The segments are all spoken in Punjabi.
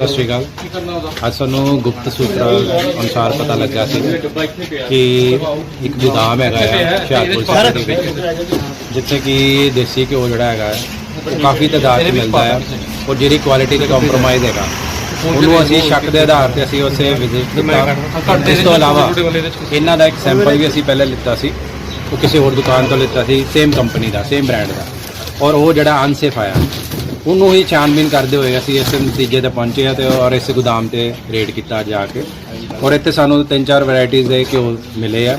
ਸਤਿ ਸ਼੍ਰੀ ਅਕਾਲ। ਅੱਜ ਸਾਨੂੰ ਗੁਪਤ ਸੂਤਰਾਂ ਅਨੁਸਾਰ ਪਤਾ ਲੱਗਾ ਸੀ ਕਿ ਇੱਕ ਗੋਦਾਮ ਹੈਗਾ ਆ ਹੁਸ਼ਿਆਰਪੁਰ ਸ਼ਹਿਰ ਦੇ ਵਿੱਚ ਜਿੱਥੇ ਕਿ ਦੇਸੀ ਘਿਓ ਜਿਹੜਾ ਹੈਗਾ ਉਹ ਕਾਫੀ ਤਾਦਾਦ 'ਚ ਮਿਲਦਾ ਹੈ ਔਰ ਜਿਹੜੀ ਕੁਆਲਿਟੀ ਤੇ ਕੰਪਰੋਮਾਈਜ਼ ਹੈਗਾ ਉਹਨੂੰ ਅਸੀਂ ਸ਼ੱਕ ਦੇ ਆਧਾਰ ਤੇ ਅਸੀਂ ਉਸੇ ਵਿਜ਼ਿਟ ਕੀਤਾ। ਇਸ ਤੋਂ ਇਲਾਵਾ ਇਹਨਾਂ ਦਾ ਇੱਕ ਸੈਂਪਲ ਵੀ ਅਸੀਂ ਪਹਿਲੇ ਲਿੱਤਾ ਸੀ। ਉਹ ਕਿਸੇ ਹੋਰ ਦੁਕਾਨ ਤੋਂ ਲਿੱਤਾ ਸੀ ਸੇਮ ਕੰਪਨੀ ਦਾ ਸੇਮ ਬ੍ਰਾਂਡ ਦਾ। ਔਰ ਉਹ ਜਿਹੜਾ ਅਨਸੇਫ ਆਇਆ ਉਹਨੂੰ ਹੀ ਛਾਨਬੀਨ ਕਰਦੇ ਹੋਏ ਅਸੀਂ ਇਸ ਨਤੀਜੇ ਤੇ ਪਹੁੰਚੇ ਹਾਂ ਤੇ ਔਰ ਇਸ ਗੋਦਾਮ ਤੇ ਰੇਡ ਕੀਤਾ ਜਾ ਕੇ। ਔਰ ਇੱਥੇ ਸਾਨੂੰ ਤਿੰਨ ਚਾਰ ਵੈਰਾਈਟੀਆਂ ਦੇ ਘਿਓ ਮਿਲੇ ਆ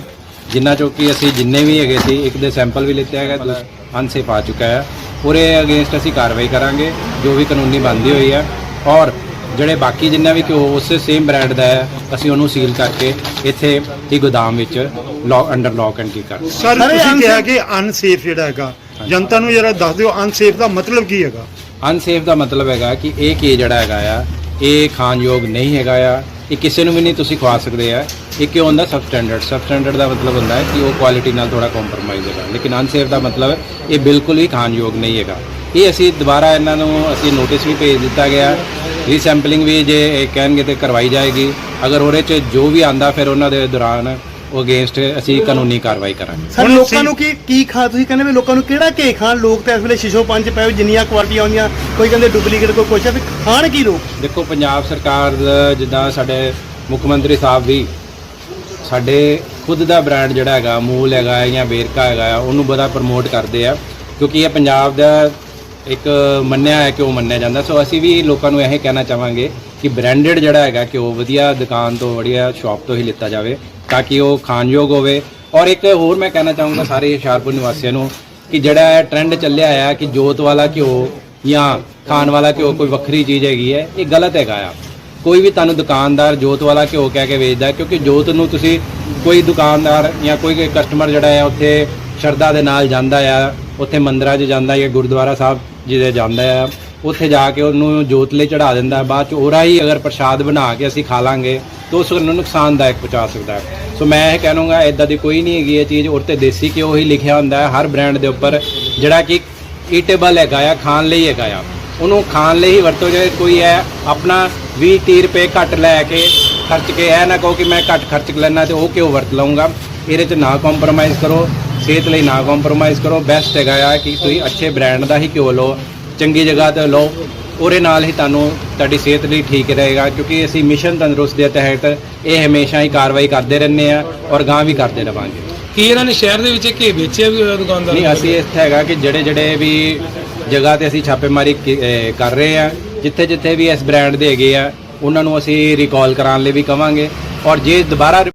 ਜਿਨ੍ਹਾਂ ਚੋਂ ਕਿ ਅਸੀਂ ਜਿੰਨੇ ਵੀ ਹੈਗੇ ਸੀ ਇੱਕ ਦੇ ਸੈਂਪਲ ਵੀ ਲਿੱਤੇ ਹੈਗਾ ਅਨਸੇਫ ਆ ਚੁੱਕਾ ਹੈ। ਉਹਦੇ ਅਗੇਂਸਟ ਅਸੀਂ ਕਾਰਵਾਈ ਕਰਾਂਗੇ ਜੋ ਵੀ ਕਾਨੂੰਨੀ ਬੰਦੀ ਹੋਈ ਹੈ। ਔਰ ਜਿਹੜੇ ਬਾਕੀ ਜਿੰਨਾ ਵੀ ਘਿਓ ਉਸੇ ਸੇਮ ਬ੍ਰਾਂਡ ਦਾ ਹੈ ਅਸੀਂ ਉਹਨੂੰ ਸੀਲ ਕਰਕੇ ਇੱਥੇ ਹੀ ਗੋਦਾਮ ਵਿੱਚ ਲੌਕ ਅੰਡਰ ਲੌਕ ਐਂਡ ਕੀ ਕਰ ਸਰ ਤੁਸੀਂ ਕਿਹਾ ਕਿ ਅਨਸੇਫ ਜਿਹੜਾ ਹੈਗਾ ਜਨਤਾ ਨੂੰ ਜਰਾ ਦੱਸ ਦਿਓ ਅਨਸੇਫ ਦਾ ਮਤਲਬ ਕੀ ਹੈਗਾ? ਅਨਸੇਫ ਦਾ ਮਤਲਬ ਹੈਗਾ ਕਿ ਇਹ ਕੀ ਜਿਹੜਾ ਹੈਗਾ ਆ, ਇਹ ਖਾਣਯੋਗ ਨਹੀਂ ਹੈਗਾ ਆ, ਇਹ ਕਿਸੇ ਨੂੰ ਵੀ ਨਹੀਂ ਤੁਸੀਂ ਖਵਾ ਸਕਦੇ ਆ, ਇਹ ਕਿਉਂ ਹੁੰਦਾ ਸਬ ਸਟੈਂਡਰਡ ਸਬ ਸਟੈਂਡਰਡ ਦਾ ਮਤਲਬ ਹੁੰਦਾ ਹੈ ਕਿ ਉਹ ਕੁਆਲਿਟੀ ਨਾਲ ਥੋੜਾ ਕੰਪਰੋਮਾਈਜ਼ ਹੈਗਾ। ਲੇਕਿਨ ਅਨਸੇਫ ਦਾ ਮਤਲਬ ਇਹ ਬਿਲਕੁਲ ਹੀ ਖਾਣਯੋਗ ਨਹੀਂ ਹੈਗਾ। ਇਹ ਅਸੀਂ ਦੁਬਾਰਾ ਇਹਨਾਂ ਨੂੰ ਅਸੀਂ ਨੋਟਿਸ ਵੀ ਭੇਜ ਦਿੱਤਾ ਗਿਆ। ਰੀਸੈਂਪਲਿੰਗ ਵੀ ਜੇ ਇਹ ਕਹਿਣਗੇ ਤੇ ਕਰਵਾਈ ਜਾਏਗੀ। ਅਗਰ ਉਹਦੇ 'ਚ ਜੋ ਵੀ ਆਂਦਾ ਫਿਰ ਉਹਨਾਂ ਦੇ ਦੌਰਾਨ ਉਹ ਅਗੇਂਸਟ ਅਸੀਂ ਕਾਨੂੰਨੀ ਕਾਰਵਾਈ ਕਰਾਂਗੇ। ਸਰ ਹੁਣ ਲੋਕਾਂ ਨੂੰ ਕੀ ਕੀ ਖਾ ਤੁਸੀਂ ਕਹਿੰਦੇ ਵੀ ਲੋਕਾਂ ਨੂੰ ਕਿਹੜਾ ਘੇ ਖਾਣ? ਲੋਕ ਤਾਂ ਇਸ ਵੇਲੇ ਸ਼ੀਸ਼ੋ ਪੰਜ ਪਏ ਹੋਏ, ਜਿੰਨੀਆਂ ਕੁਆਲਿਟੀਆਂ ਆਉਂਦੀਆਂ ਕੋਈ ਕਹਿੰਦੇ ਡੁਪਲੀਕੇਟ ਕੋਈ ਕੁਛ ਹੈ ਵੀ ਖਾਣ ਕੀ ਲੋਕ? ਦੇਖੋ ਪੰਜਾਬ ਸਰਕਾਰ ਦਾ ਜਿੱਦਾਂ ਸਾਡੇ ਮੁੱਖ ਮੰਤਰੀ ਸਾਹਿਬ ਵੀ ਸਾਡੇ ਖੁਦ ਦਾ ਬ੍ਰਾਂਡ ਜਿਹੜਾ ਹੈਗਾ ਮੂਲ ਹੈਗਾ ਜਾਂ ਵੇਰਕਾ ਹੈਗਾ ਉਹਨੂੰ ਬੜਾ ਪ੍ਰਮੋਟ ਕਰਦੇ ਆ ਕਿਉਂਕਿ ਇਹ ਪੰਜਾਬ ਦਾ ਇੱਕ ਮੰਨਿਆ ਹੈ ਕਿ ਉਹ ਮੰਨਿਆ ਜਾਂਦਾ। ਸੋ ਅਸੀਂ ਵੀ ਲੋਕਾਂ ਨੂੰ ਇਹ ਕਹਿਣਾ ਚਾਹਾਂਗੇ ਕਿ ਬ੍ਰਾਂਡਡ ਜਿਹੜਾ ਹੈਗਾ ਕਿ ਉਹ ਵਧੀਆ ਦੁਕਾਨ ਤੋਂ ਵਧੀਆ ਸ਼ਾਪ ਤੋਂ ਹੀ ਲਿੱਤਾ ਜਾਵੇ। ਤਾਂ ਕਿ ਉਹ ਖਾਣਯੋਗ ਹੋਵੇ। ਔਰ ਇੱਕ ਹੋਰ ਮੈਂ ਕਹਿਣਾ ਚਾਹੂੰਗਾ ਸਾਰੇ ਹੁਸ਼ਿਆਰਪੁਰ ਨਿਵਾਸੀਆਂ ਨੂੰ ਕਿ ਜਿਹੜਾ ਇਹ ਟ੍ਰੈਂਡ ਚੱਲਿਆ ਆ ਕਿ ਜੋਤ ਵਾਲਾ ਘਿਓ ਜਾਂ ਖਾਣ ਵਾਲਾ ਘਿਓ ਕੋਈ ਵੱਖਰੀ ਚੀਜ਼ ਹੈਗੀ ਹੈ, ਇਹ ਗਲਤ ਹੈਗਾ ਆ। ਕੋਈ ਵੀ ਤੁਹਾਨੂੰ ਦੁਕਾਨਦਾਰ ਜੋਤ ਵਾਲਾ ਘਿਓ ਕਹਿ ਕੇ ਵੇਚਦਾ ਕਿਉਂਕਿ ਜੋਤ ਨੂੰ ਤੁਸੀਂ ਕੋਈ ਦੁਕਾਨਦਾਰ ਜਾਂ ਕੋਈ ਕਸਟਮਰ ਜਿਹੜਾ ਹੈ ਉੱਥੇ ਸ਼ਰਧਾ ਦੇ ਨਾਲ ਜਾਂਦਾ ਆ, ਉੱਥੇ ਮੰਦਰਾਂ 'ਚ ਜਾਂਦਾ ਜਾਂ ਗੁਰਦੁਆਰਾ ਸਾਹਿਬ ਜਿਹਦੇ ਜਾਂਦਾ ਆ। ਉੱਥੇ ਜਾ ਕੇ ਉਹਨੂੰ ਜੋਤ ਲਈ ਚੜਾ ਦਿੰਦਾ ਬਾਅਦ ਚ ਉਹਰਾ ਹੀ ਅਗਰ ਪ੍ਰਸ਼ਾਦ ਬਣਾ ਕੇ ਅਸੀਂ ਖਾ ਲਾਂਗੇ, ਤਾਂ ਉਸ ਨੂੰ ਨੁਕਸਾਨਦਾਇਕ ਪਹੁੰਚਾ ਸਕਦਾ ਸੋ ਮੈਂ ਇਹ ਕਹਿਣੂਗਾ ਇਦਾਂ ਦੀ ਕੋਈ ਨਹੀਂ ਹੈਗੀ ਇਹ ਚੀਜ਼। ਔਰ ਤੇ ਦੇਸੀ ਘਿਓ ਹੀ ਲਿਖਿਆ ਹੁੰਦਾ ਹੈ, ਹਰ ਬ੍ਰਾਂਡ ਦੇ ਉੱਪਰ, ਜਿਹੜਾ ਕਿ ਈਟੇਬਲ ਹੈਗਾ ਆ ਖਾਣ ਲਈ ਹੈਗਾ ਆ। ਉਹਨੂੰ ਖਾਣ ਲਈ ਹੀ ਵਰਤੋ ਜੇ ਕੋਈ ਹੈ, ਆਪਣਾ 20 30 ਰੁਪਏ ਘੱਟ ਲੈ ਕੇ ਖਰਚ ਕੇ ਇਹ ਨਾ ਕਹੋ ਕਿ ਮੈਂ ਘੱਟ ਖਰਚ ਲੈਣਾ ਤੇ ਉਹ ਕਿਉਂ ਵਰਤ ਲਵਾਂਗਾ ਇਹਦੇ 'ਚ ਨਾ ਕੰਪਰੋਮਾਈਜ਼ ਕਰੋ, ਸਿਹਤ ਲਈ ਨਾ ਕੰਪਰੋਮਾਈਜ਼ ਕਰੋ। ਬੈਸਟ ਹੈਗਾ ਆ ਕਿ ਤੁਸੀਂ ਅੱਛੇ ਬ੍ਰਾਂਡ ਦਾ ਹੀ ਘਿਓ ਲਓ। ਚੰਗੀ ਜਗ੍ਹਾ ਤੇ ਲਓ। ਉਹਦੇ ਨਾਲ ਹੀ ਤੁਹਾਨੂੰ ਤੁਹਾਡੀ ਸਿਹਤ ਲਈ ਠੀਕ ਰਹੇਗਾ ਕਿਉਂਕਿ ਅਸੀਂ ਮਿਸ਼ਨ ਤੰਦਰੁਸਤ ਦੇ ਤਹਿਤ ਇਹ ਹਮੇਸ਼ਾ ਹੀ ਕਾਰਵਾਈ ਕਰਦੇ ਰਹਿੰਦੇ ਆ ਔਰ ਗਾਂ ਵੀ ਕਰਦੇ ਰਵਾਂਗੇ। ਕੀ ਇਹਨਾਂ ਨੇ ਸ਼ਹਿਰ ਦੇ ਵਿੱਚ ਘੇ ਵੇਚਿਆ ਵੀ ਹੋਇਆ ਦੁਕਾਨਦਾਰ? ਨਹੀਂ ਅਸੀਂ ਇੱਥੇ ਹੈਗਾ ਕਿ ਜਿਹੜੇ ਜਿਹੜੇ ਵੀ ਜਗ੍ਹਾ ਤੇ ਅਸੀਂ ਛਾਪੇਮਾਰੀ ਕਰ ਰਹੇ ਆ ਜਿੱਥੇ ਜਿੱਥੇ ਵੀ ਇਸ ਬ੍ਰਾਂਡ ਦੇ ਹੈਗੇ ਆ ਉਹਨਾਂ ਨੂੰ ਅਸੀਂ ਰਿਕਾਲ ਕਰਾਉਣ ਲਈ ਵੀ ਕਵਾਂਗੇ। ਔਰ ਜੇ ਦੁਬਾਰਾ